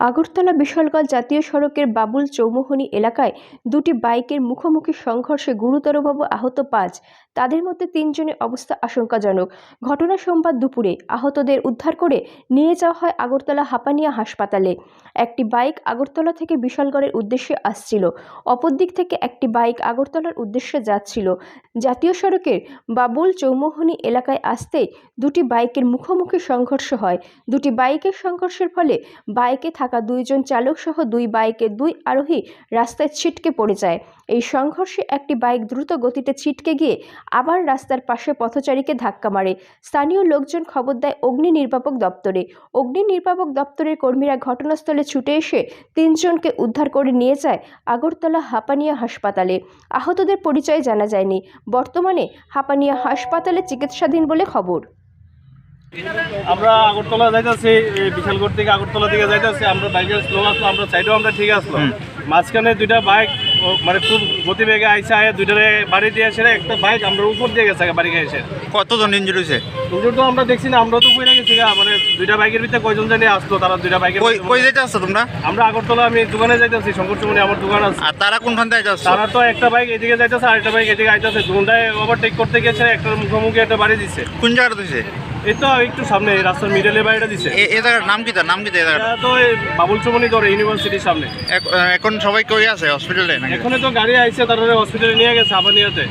আগরতলা বিশালগড় জাতীয় সড়কের বাবুল চৌমুহনী এলাকায় দুটি বাইকের মুখোমুখি সংঘর্ষে গুরুতরভাবে আহত পাঁচ। তাদের মধ্যে তিনজনের অবস্থা আশঙ্কাজনক। ঘটনা সোমবার দুপুরে আহতদের উদ্ধার করে নিয়ে যাওয়া হয় আগরতলা হাপানিয়া হাসপাতালে। একটি বাইক আগরতলা থেকে বিশালগড়ের উদ্দেশ্যে আসছিল। অপরদিক থেকে একটি বাইক আগরতলার উদ্দেশ্যে যাচ্ছিল। জাতীয় সড়কের বাবুল চৌমুহনী এলাকায় আসতে দুটি বাইকের মুখোমুখি সংঘর্ষ হয়। দুটি বাইকের সংঘর্ষের ফলে বাইকে থাকা দুইজন চালক সহ দুই বাইকের দুই আরোহী রাস্তায় ছিটকে পড়ে যায়। এই সংঘর্ষে একটি বাইক দ্রুত গতিতে ছিটকে গিয়ে আবার রাস্তার পাশে পথচারীকে ধাক্কা মারে। স্থানীয় লোকজন খবর দেয় অগ্নি নির্বাপক দপ্তরে। অগ্নি নির্বাপক দপ্তরের কর্মীরা ঘটনাস্থলে ছুটে এসে তিনজনকে উদ্ধার করে নিয়ে যায় আগরতলা হাপানিয়া হাসপাতালে। আহতদের পরিচয় জানা যায়নি। বর্তমানে হাপানিয়া হাসপাতালে চিকিৎসাধীন বলে খবর। আমরা আগরতলা যাইতেছি বিশালগড় থেকে আগরতলা দিকে যাইতেছি আমরা বাইকে স্লো আসলো আমরা সাইডেও আমরা ঠিক আসলো মাঝখানে দুইটা বাইক মানে খুব গতিবেগে আইসে আয় দুইটারে বাড়ি দিয়ে এসে একটা বাইক আমরা উপর দিয়ে গেছে বাড়ি এসে। কতজন ইঞ্জুরি হয়েছে কিন্তু তো আমরা দেখছি না আমরা তো কই গেছি মানে দুইটা বাইকের ভিতরে কয়জন জানি আসতো তারা দুইটা বাইকের কই যেতে আসছো তোমরা? আমরা আগরতলা আমি দোকানে যাইতেছি শঙ্কর চুমনি আমার দোকান আছে। আর তারা কোনখান থেকে যাচ্ছ তারা তো একটা বাইক এদিকে যাইতেছে আর একটা বাইক এদিকে আইতেছে দুটায় ওভারটেক করতে গেছে একটা মুখোমুখি একটা বাড়ি দিছে। কোন জায়গাটা দিছে এই তো একটু সামনে এই রাস্তার মিডলে বাড়িটা দিছে। এ- জায়গার নাম কি তার? নাম কি জায়গাটা এটা তো বাবুল চুমনি ধরে ইউনিভার্সিটির সামনে। এখন সবাই কই আছে হসপিটালে এখানে তো গাড়ি আইছে তারপরে হসপিটালে নিয়ে গেছে আবার নিয়েতে